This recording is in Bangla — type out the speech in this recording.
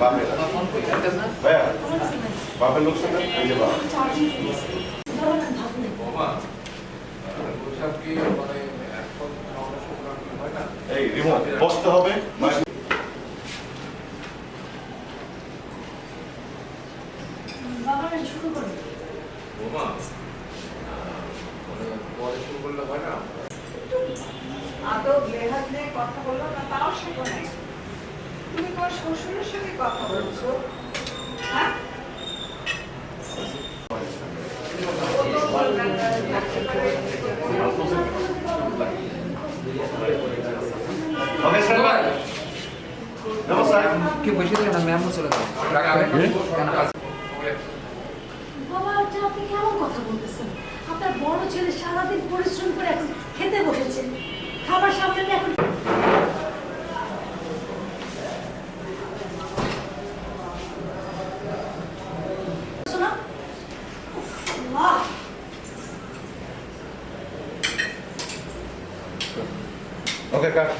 বাপের। ভাইয়া বাপের লোক সাথে? এই যে বাপ। এই রিমোট বসতে হবে। আদৌ লেহাজ নিয়ে কথা বলল না তাও শেখো নাই। তুমি তোমার শ্বশুরের সঙ্গে কথা বলছো? হ্যাঁ? কি বসে থাকে না ম্যামও চলে বাবা আপনি কেমন কথা বলতেছেন? আপনার বড় ছেলে সারাদিন পরিশ্রম করে এখন খেতে বসেছে। খাবার সামনে এখন Okay, guys.